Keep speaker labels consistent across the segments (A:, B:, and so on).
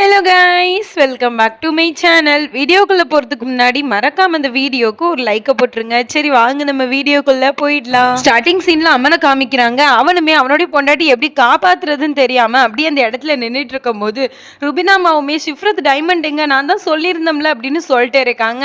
A: fait hello guys welcome back to my channel வீடியோக்குள்ளே போகிறதுக்கு முன்னாடி மறக்காம அந்த வீடியோக்கு ஒரு லைக்கை போட்டுருங்க. சரி வாங்க நம்ம வீடியோக்குள்ளே போயிடலாம். ஸ்டார்டிங் சீனில் அம்மனை காமிக்கிறாங்க. அவனுமே அவனுடைய பொண்டாட்டி எப்படி காப்பாத்துறதுன்னு தெரியாமல் அப்படியே அந்த இடத்துல நின்றுட்டு இருக்கும்போது ருபினா மாவுமே ஷிஃப்ரத் டைமண்ட் எங்க? நான் தான் சொல்லியிருந்தோம்ல அப்படின்னு சொல்லிட்டே இருக்காங்க.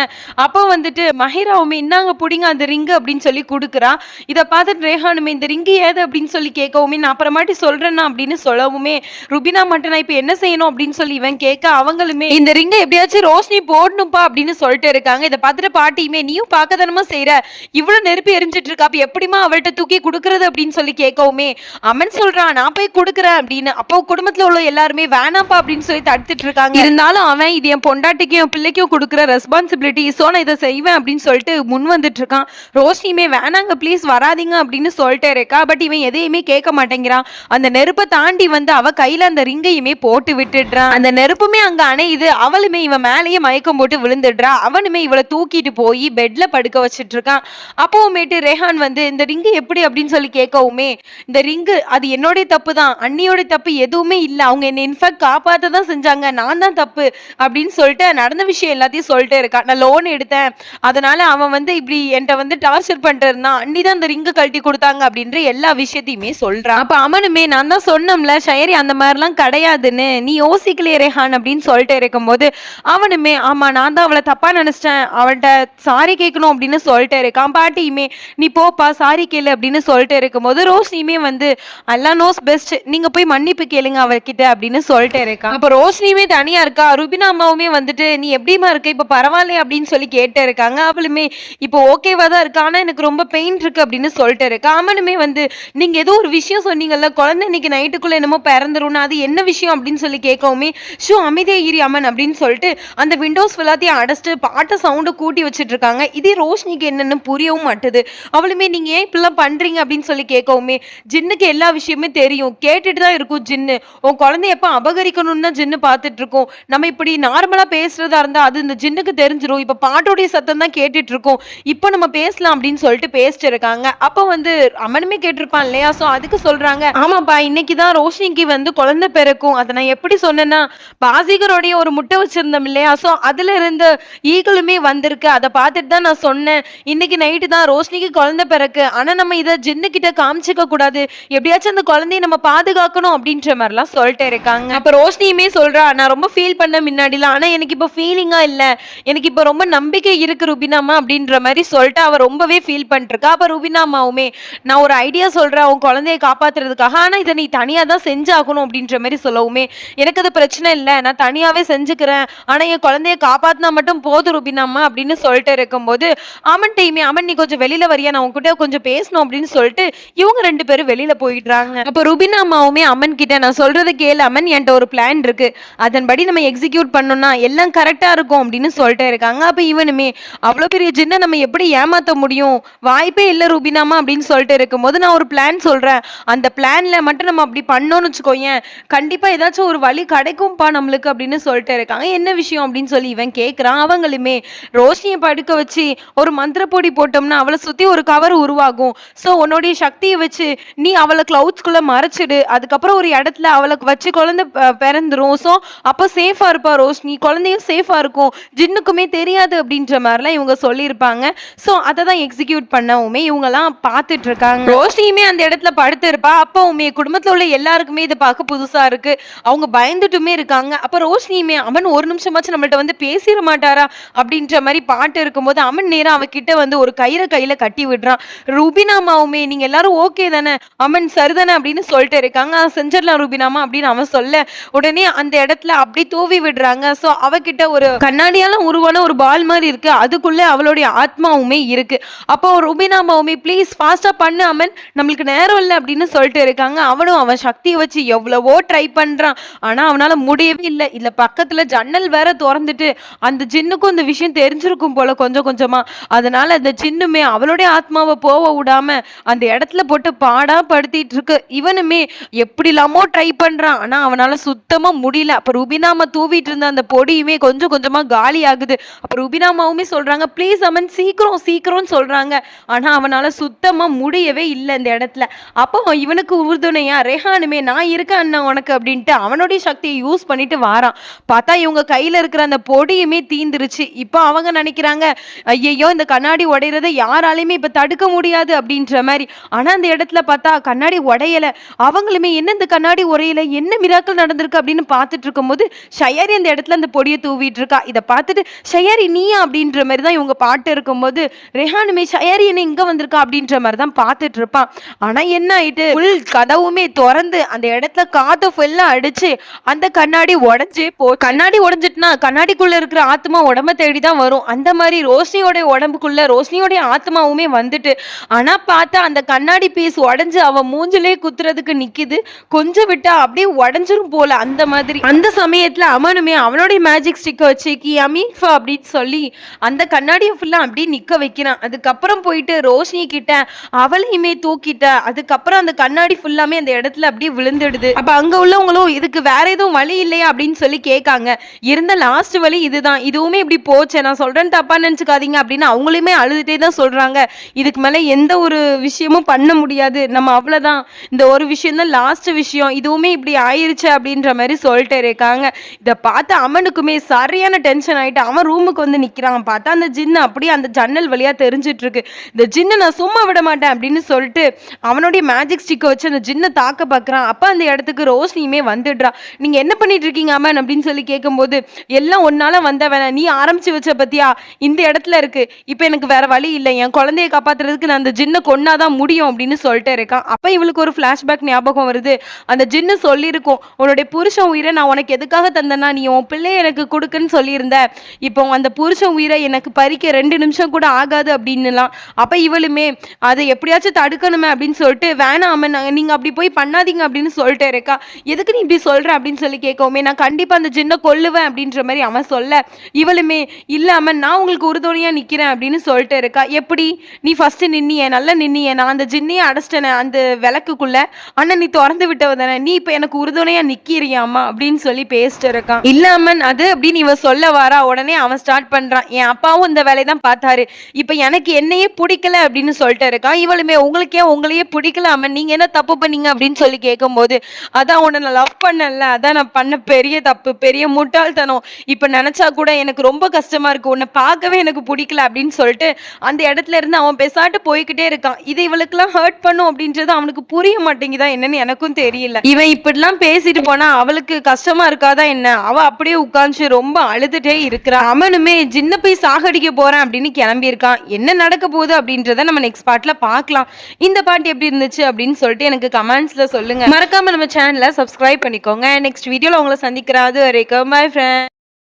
A: அப்போ வந்துட்டு மஹிராவுமே இன்னாங்க பிடிங்க அந்த ரிங்கு அப்படின்னு சொல்லி கொடுக்குறா. இதை பார்த்துட்டு ரேஹானுமே இந்த ரிங்கு ஏது? அப்படின்னு சொல்லி கேட்கவுமே நான் அப்புறமாட்டி சொல்கிறேன்னா அப்படின்னு சொல்லவுமே ருபினா மட்டும் நான் இப்போ என்ன செய்யணும்? அப்படின்னு சொல்லி இவன் கேட்க அவங்களுமே இந்த ரிங்கை எப்படியாச்சும் ரோஷினி போடணும்ப்பா அப்படின்னு சொல்லிட்டு இருக்காங்க. இதை பார்த்துட்டு பாட்டியுமே நீயும் பார்க்கதானமா செய்யற இவ்வளவு நெருப்பு எரிஞ்சிட்டு இருக்கா அப்ப எப்படிமா அவள்கிட்ட தூக்கி கொடுக்கறது அப்படின்னு சொல்லி கேட்கவுமே அம்மன் சொல்றான் நான் போய் கொடுக்குறேன் அப்படின்னு. அப்போ குடும்பத்துல உள்ள எல்லாருமே வேணாம்ப்பா அப்படின்னு சொல்லி தடுத்துட்டு இருக்காங்க. இருந்தாலும் அவன் இது என் பொண்டாட்டிக்கும் என் பிள்ளைக்கும் கொடுக்குற ரெஸ்பான்சிபிலிட்டி ஸோ நான் இதை செய்வேன் அப்படின்னு சொல்லிட்டு முன் வந்துட்டு இருக்கான். ரோஷினியுமே வேணாங்க ப்ளீஸ் வராதீங்க அப்படின்னு சொல்லிட்டே இருக்கா. பட் இவன் எதையுமே கேட்க மாட்டேங்கிறான். அந்த நெருப்பை தாண்டி வந்து அவ கையில அந்த ரிங்கையுமே போட்டு விட்டுடுறான். அந்த நெருப்புமே அங்க அணையுது. அவளுமே இவன் மேலேயே மயக்கம் போட்டு விழுந்துடுறா. அவனுமே இவளை தூக்கிட்டு போய் பெட்ல படுக்க வச்சிட்டு இருக்கான் அப்போவுமேட்டு ரெஹான் வந்து இந்த ரிங்கு எப்படி? அப்படின்னு சொல்லி கேட்கவுமே இந்த ரிங்கு அது என்னோடைய தப்பு தான் அண்ணியோட தப்பு எதுவுமே இல்லை. அவங்க என்னை இன்ஃபேக்ட் காப்பாற்ற தான் செஞ்சாங்க. நான் தான் தப்பு. அப்படின்னு சொல்லிட்டு நடந்த விஷயம் எல்லாத்தையும் சொல்லிட்டே இருக்கான் நான் லோன் எடுத்தேன். அதனால அவன் வந்து இப்படி என்கிட்ட வந்து டார்ச்சர் பண்ணிட்டு இருந்தான் அண்ணி தான் அந்த ரிங்கு கழட்டி கொடுத்தாங்க. அப்படின்ற எல்லா விஷயத்தையுமே சொல்றான் அப்ப அவனுமே நான் தான் சொன்னோம்ல ஷயரி அந்த மாதிரிலாம் கிடையாதுன்னு. நீ யோசிக்கலையே ரேஹான். அப்படின்னு சொல்லிட்டு இருக்கும்போது அவனுமே ஆமா நான் தான் அவளை தப்பா நினைச்சிட்டேன். அவன்கிட்ட சாரி கேட்கணும் அப்படின்னு சொல்லிட்டு இருக்கான். பாட்டியுமே நீ போப்பா சாரி கேளு அப்படின்னு சொல்லிட்டு இருக்கும்போது ரோஷினியுமே வந்து அல்லா நோஸ் பெஸ்ட் நீங்க போய் மன்னிப்பு கேளுங்க அவர்கிட்ட அப்படின்னு சொல்லிட்டு இருக்கான். அப்ப ரோஷினியுமே தனியா இருக்கா? ருபினா அம்மாவுமே வந்துட்டு நீ எப்படிமா இருக்க? இப்ப பரவாயில்ல அப்படின்னு சொல்லி கேட்டு இருக்காங்க. அவளுமே இப்போ ஓகேவா தான் இருக்கா? ஆனா எனக்கு ரொம்ப பெயின் இருக்கு அப்படின்னு சொல்லிட்டு இருக்கா. அவனுமே வந்து நீங்க ஏதோ ஒரு விஷயம் சொன்னீங்கல்ல குழந்தை இன்னைக்கு நைட்டுக்குள்ள என்னமோ பிறந்துரும் அது என்ன விஷயம்? அப்படின்னு சொல்லி கேட்கவுமே ஷோ அமைதியா இரு அம்மன் அப்படின்னு சொல்லிட்டு அந்த விண்டோஸ் எல்லாத்தையும் அடைச்சிட்டு பாட்டை சவுண்டை கூட்டி வச்சுட்டு இருக்காங்க இதே ரோஷினிக்கு என்னன்னு புரியவும் மாட்டுது. அவளுமே நீங்க ஏன் இப்படிலாம் பண்றீங்க? அப்படின்னு சொல்லி கேட்கவுமே ஜின்னுக்கு எல்லா விஷயமே தெரியும். கேட்டுட்டு தான் இருக்கும் ஜின்னு. உன் குழந்தைய எப்ப அபகரிக்கணும்னு ஜின்னு பார்த்துட்டு இருக்கோம். நம்ம இப்படி நார்மலா பேசுறதா இருந்தா அது இந்த ஜின்னுக்கு தெரிஞ்சிடும் இப்ப பாட்டோடைய சத்தம் தான் கேட்டுட்டு இருக்கோம். இப்போ நம்ம பேசலாம் அப்படின்னு சொல்லிட்டு பேசிட்டு இருக்காங்க. அப்போ வந்து அம்மனுமே கேட்டிருப்பான் இல்லையா? ஸோ அதுக்கு சொல்றாங்க ஆமாப்பா இன்னைக்கு தான் ரோஷினிக்கு வந்து குழந்தை பிறக்கும். அதை நான் எப்படி சொன்னேன்னா பாசிகருடைய ஒரு முட்டை வச்சிருந்தோம் இல்லையா? ஸோ அதுல இருந்து ஈகளுமே வந்திருக்கு. அதை பார்த்துட்டு தான் நான் சொன்னேன். இன்னைக்கு நைட்டு தான் ரோஷினிக்கு குழந்தை பிறக்கு. ஆனா நம்ம இதை ஜின்னு கிட்ட காமிச்சிக்க கூடாது. எப்படியாச்சும் அந்த குழந்தைய நம்ம பாதுகாக்கணும் அப்படின்ற மாதிரிலாம் சொல்லிட்டே இருக்காங்க. அப்ப ரோஷினியுமே சொல்றா நான் ரொம்ப ஃபீல் பண்ண முன்னாடிலாம். ஆனா எனக்கு இப்போ ஃபீலிங்கா இல்ல. எனக்கு இப்போ ரொம்ப நம்பிக்கை இருக்கு ருபினாமா? அப்படின்ற மாதிரி சொல்லிட்டு அவள் ரொம்பவே ஃபீல் பண்ணிருக்கா அப்ப ருபினாமாவுமே நான் ஒரு ஐடியா சொல்றேன். உன் குழந்தைய காப்பாத்துறதுக்காக. ஆனா இதை நீ தனியா தான் செஞ்சாகணும். அப்படின்ற மாதிரி சொல்லவுமே எனக்கு அது பிரச்சனை இல்லை. நான் தனியாவே செஞ்சுக்கிறேன். ஆனா என் குழந்தைய காப்பாத்தினா மட்டும் போதும் ருபினாம்மா அப்படின்னு சொல்லிட்டு இருக்கும்போது அமன் டைமே அமன் நீ கொஞ்சம் வெளியில வரியா? நான் உங்ககிட்ட கொஞ்சம் பேசணும் அப்படின்னு சொல்லிட்டு இவங்க ரெண்டு பேரும் வெளியில போயிடுறாங்க. அப்ப ருபினா அம்மாவுமே அம்மன் கிட்ட நான் சொல்றதை கேளு அமன் என்கிட்ட ஒரு பிளான் இருக்கு. அதன்படி நம்ம எக்ஸிக்யூட் பண்ணோம்னா எல்லாம் கரெக்டா இருக்கும் அப்படின்னு சொல்லிட்டு இருக்காங்க. அப்ப இவனுமே அவ்வளவு பெரிய ஜின்ன நம்ம எப்படி ஏமாத்த முடியும்? வாய்ப்பே இல்லை ரூபினாமா அப்படின்னு சொல்லிட்டு இருக்கும்போது நான் ஒரு பிளான் சொல்றேன். அந்த பிளான்ல மட்டும் நம்ம அப்படி பண்ணோம்னு வச்சுக்கோயேன். கண்டிப்பா ஏதாச்சும் ஒரு வழி கிடைக்கும்பா நம்மளுக்கு அப்படின்னு சொல்லிட்டு இருக்காங்க. என்ன விஷயம் அப்படின்னு சொல்லி இவன் கேட்குறான் அவங்களுமே ரோஷினியை படுக்க வச்சு ஒரு மந்திரப்பொடி போட்டோம்னா அவளை சுற்றி ஒரு கவர் உருவாகும். ஸோ உன்னுடைய சக்தியை வச்சு நீ அவளை கிளவுட்ஸ்குள்ள மறைச்சிடு. அதுக்கப்புறம் ஒரு இடத்துல அவளை வச்சு குழந்தை பிறந்துடும் பிறந்துரும். ஸோ அப்போ சேஃபாக இருப்பா ரோஷினி. குழந்தையும் சேஃபாக இருக்கும். ஜின்னுக்குமே தெரியாது அப்படின்ற மாதிரிலாம் இவங்க சொல்லியிருப்பாங்க. ஸோ அதை தான் எக்ஸிக்யூட் பண்ணவுமே இவங்கெல்லாம் பார்த்துட்டு இருக்காங்க. ரோஷினியுமே அந்த இடத்துல படுத்து அப்போ அப்பவுமே குடும்பத்தில் உள்ள எல்லாருக்குமே இதை பார்க்க புதுசாக இருக்குது அவங்க பயந்துட்டுமே இருக்காங்க. அப்போ ரோஷினியுமே அமன் ஒரு நிமிஷமாச்சும் நம்மள்ட்ட வந்து பேசிட மாட்டாரா? அப்படின்ற மாதிரி பாட்டு இருக்கும்போது அமன் நேரம் அவகிட்ட வந்து ஒரு கயிறை கையில கட்டி விடுறான். ரூபினாமாவுமே நீங்க எல்லாரும் ஓகே தானே? அமன் சரிதானே அப்படின்னு சொல்லிட்டு இருக்காங்க. செஞ்சிடலாம் ரூபினாமா அப்படின்னு அவன் சொல்ல உடனே அந்த இடத்துல அப்படி தூவி விடுறாங்க. ஸோ அவகிட்ட ஒரு கண்ணாடியால உருவான ஒரு பால் மாதிரி இருக்கு. அதுக்குள்ள அவளுடைய ஆத்மாவுமே இருக்கு. அப்போ ரூபினாமாவுமே ப்ளீஸ் ஃபாஸ்டா பண்ணு அமன். நம்மளுக்கு நேரம் இல்லை அப்படின்னு சொல்லிட்டு இருக்காங்க. அவனும் அவன் சக்தியை வச்சு எவ்வளவோ ட்ரை பண்றான். ஆனா அவனால முடியவே இல்லை இல்ல பக்கத்துல ஜன்னல் வேற திறந்துட்டு அந்த ஜின்னுக்கும் இந்த விஷயம் தெரிஞ்சிருக்கும் போல கொஞ்சம் கொஞ்சமா. அதனால அந்த ஜின்னுமே அவளுடைய ஆத்மாவை போக விடாம அந்த இடத்துல போட்டு பாடா படுத்திட்டு இருக்கு இவனுமே எப்படிலாமோ ட்ரை பண்றான். ஆனா அவனால சுத்தமா முடியல. அப்ப ருபினாமா தூவிட்டு இருந்த அந்த பொடியுமே கொஞ்சம் கொஞ்சமா காலி ஆகுது. அப்ப ருபினாமாவுமே சொல்றாங்க ப்ளீஸ் அமன் சீக்கிரம் சீக்கிரம்னு சொல்றாங்க. ஆனா அவனால சுத்தமா முடியவே இல்லை இந்த இடத்துல. அப்போ இவனுக்கு உறுதுணையா ரெஹானுமே நான் இருக்கேன் அண்ணா உனக்கு அப்படின்ட்டு அவனுடைய சக்தியை யூஸ் பண்ணி பண்ணிட்டு வாரான். பார்த்தா இவங்க கையில இருக்கிற அந்த பொடியுமே தீந்துருச்சு. இப்போ அவங்க நினைக்கிறாங்க ஐயையோ இந்த கண்ணாடி உடையிறத யாராலையுமே இப்ப தடுக்க முடியாது அப்படின்ற மாதிரி. ஆனா அந்த இடத்துல பார்த்தா கண்ணாடி உடையல. அவங்களுமே என்ன இந்த கண்ணாடி உடையல? என்ன மிராக்கள் நடந்திருக்கு அப்படின்னு பார்த்துட்டு இருக்கும்போது ஷயரி அந்த இடத்துல அந்த பொடியை தூவிட்டு இருக்கா. இதை பார்த்துட்டு ஷயரி நீயா அப்படின்ற மாதிரி தான் இவங்க பாட்டு இருக்கும்போது ரெஹானுமே ஷயரி என்ன இங்க வந்திருக்கா? அப்படின்ற மாதிரி தான் பார்த்துட்டு இருப்பான். ஆனா என்ன ஆயிட்டு ஃபுல் கதவுமே திறந்து அந்த இடத்துல காத்து ஃபுல்லா அடிச்சு அந்த கண்ணாடி உடஞ்சே போ கண்ணாடி உடஞ்சிட்டுனா கண்ணாடிக்குள்ள இருக்கிற ஆத்மா உடம்ப தேடி தான் வரும். அந்த மாதிரி ரோஷினியோட உடம்புக்குள்ள ரோஷினியோட ஆத்மாவுமே வந்துட்டு ஆனா பார்த்தா அந்த கண்ணாடி பீஸ் உடஞ்சு அவ மூஞ்சிலே குத்துறதுக்கு நிக்குது. கொஞ்சம் விட்டா அப்படியே உடஞ்சிரும் போல அந்த மாதிரி. அந்த சமயத்துல அவனுமே அவனுடைய மேஜிக் ஸ்டிக்கை வச்சு கி அமீஃபா அப்படின்னு சொல்லி அந்த கண்ணாடியை ஃபுல்லா அப்படியே நிக்க வைக்கிறான். அதுக்கப்புறம் போயிட்டு ரோஷினி கிட்ட அவளையுமே தூக்கிட்ட. அதுக்கப்புறம் அந்த கண்ணாடி ஃபுல்லாமே அந்த இடத்துல அப்படியே விழுந்துடுது. அப்ப அங்க உள்ளவங்களும் இதுக்கு வேற எதுவும் வழி இல்லையா? அப்படின்னு சொல்லி கேட்காங்க. இருந்த லாஸ்ட் வழி இதுதான். இதுவுமே இப்படி போச்சு. நான் சொல்றேன் தப்பா நினைச்சுக்காதீங்க அப்படின்னு அவங்களுமே அழுதுட்டே தான் சொல்றாங்க. இதுக்கு மேல எந்த ஒரு விஷயமும் பண்ண முடியாது. நம்ம அவ்வளவுதான். இந்த ஒரு விஷயம் தான் லாஸ்ட் விஷயம். இதுவுமே இப்படி ஆயிருச்சு அப்படின்ற மாதிரி சொல்லிட்டு இருக்காங்க. இதை பார்த்து அவனுக்குமே சரியான டென்ஷன் ஆயிட்டு அவன் ரூமுக்கு வந்து நிக்கிறான். பார்த்தா அந்த ஜின்னு அப்படியே அந்த ஜன்னல் வழியா தெரிஞ்சிட்டு இருக்கு. இந்த ஜின்னை நான் சும்மா விட மாட்டேன் அப்படின்னு சொல்லிட்டு அவனுடைய மேஜிக் ஸ்டிக்கை வச்சு அந்த ஜின்னை தாக்க பார்க்குறான். அப்போ அந்த இடத்துக்கு ரோஷினியுமே வந்துடுறா. நீங்க என்ன பண்ணிட்டு இருக்கீங்க அம்மன் அப்படின்னு சொல்லி கேட்கும்போது எல்லாம் ஒன்னால வேணாம். நீ ஆரம்பிச்சு வச்ச பத்தியா? இந்த இடத்துல இருக்கு. இப்போ எனக்கு வேற வழி இல்லை. என் குழந்தைய காப்பாத்துறதுக்கு நான் அந்த ஜின்னை கொன்னாதான் முடியும் அப்படின்னு சொல்லிட்டு இருக்கான் அப்ப இவளுக்கு ஒரு ஃபிளாஷ்பேக் ஞாபகம் வருது. அந்த ஜின்னு சொல்லியிருக்கும் உன்னுடைய புருஷன் உயிரை நான் உனக்கு எதுக்காக தந்தேன்னா நீ உன் பிள்ளைய எனக்கு கொடுக்குன்னு சொல்லியிருந்த. இப்போ அந்த புருஷன் உயிரை எனக்கு பறிக்க ரெண்டு நிமிஷம் கூட ஆகாது அப்படின்னுலாம். அப்ப இவளுமே அதை எப்படியாச்சும் தடுக்கணுமே அப்படின்னு சொல்லிட்டு வேணாம் அம்மன். நீங்கள் நீங்க அப்படி போய் பண்ணாதீங்க அப்படின்னு சொல்லிட்டு இருக்கா. எதுக்கு நீ இப்படி சொல்ற? அப்படின்னு சொல்லி கேட்கும் நான் கண்டிப்பாக அந்த ஜின்னை கொல்லுவேன் அப்படின்ற மாதிரி அவன் சொல்ல இவளுமே இல்லாமல் நான் உங்களுக்கு உறுதுணையாக நிற்கிறேன் அப்படின்னு சொல்லிட்டு இருக்கா. எப்படி? நீ ஃபஸ்ட்டு நின்னியே நல்லா நின்னியே. நான் அந்த ஜின்னையே அடைச்சிட்டேனே அந்த விளக்குக்குள்ள. அண்ணன் நீ திறந்து விட்டவ தானே. நீ இப்போ எனக்கு உறுதுணையாக நிற்கிறியாமா அப்படின்னு சொல்லி பேசிட்டு இருக்கான். இல்லாமல் அது அப்படின்னு இவன் சொல்ல வாரா உடனே அவன் ஸ்டார்ட் பண்ணுறான் என் அப்பாவும் இந்த வேலையை தான் பார்த்தாரு. இப்போ எனக்கு என்னையே பிடிக்கல அப்படின்னு சொல்லிட்டு இருக்கான். இவளுமே உங்களுக்கே உங்களையே பிடிக்கல அம்மன். நீங்கள் என்ன தப்பு பண்ணீங்க? அப்படின்னு சொல்லி கேட்கும்போது அதான் உன்னை நான் லவ் பண்ணல அதான் நான் பண்ண பெரிய தப்பு பெரிய முட்டாள்தனம். இப்ப நினைச்சா கூட எனக்கு ரொம்ப கஷ்டமா இருக்கு. உன்னை பார்க்கவே எனக்கு பிடிக்கல அப்படின்னு சொல்லிட்டு அந்த இடத்துல இருந்து அவன் பெசாட்டு போய்கிட்டே இருக்கான். இது இவளுக்கெல்லாம் ஹர்ட் பண்ணும் அப்படின்றது அவனுக்கு புரிய மாட்டேங்குதா என்னன்னு எனக்கும் தெரியல. இவன் இப்படிலாம் பேசிட்டு போனா அவளுக்கு கஷ்டமா இருக்காதா என்ன? அவ அப்படியே உட்கார்ந்து ரொம்ப அழுதுட்டே இருக்கிறான் அவனுமே ஜின்ன போய் சாகடிக்க போறேன் அப்படின்னு கிளம்பி இருக்கான் என்ன நடக்க போகுது அப்படின்றத நம்ம நெக்ஸ்ட் பாட்டில் பார்க்கலாம். இந்த பாட்டு எப்படி இருந்துச்சு அப்படின்னு சொல்லிட்டு எனக்கு கமெண்ட்ஸ்ல சொல்லுங்க. மறக்காம நம்ம சேனலை சப்ஸ்கிரைப் பண்ணிக்கோங்க. நெக்ஸ்ட் வீடியோவில் உங்களை சந்திக்கிறாது வரைக்கும். பாய் ஃப்ரெண்ட்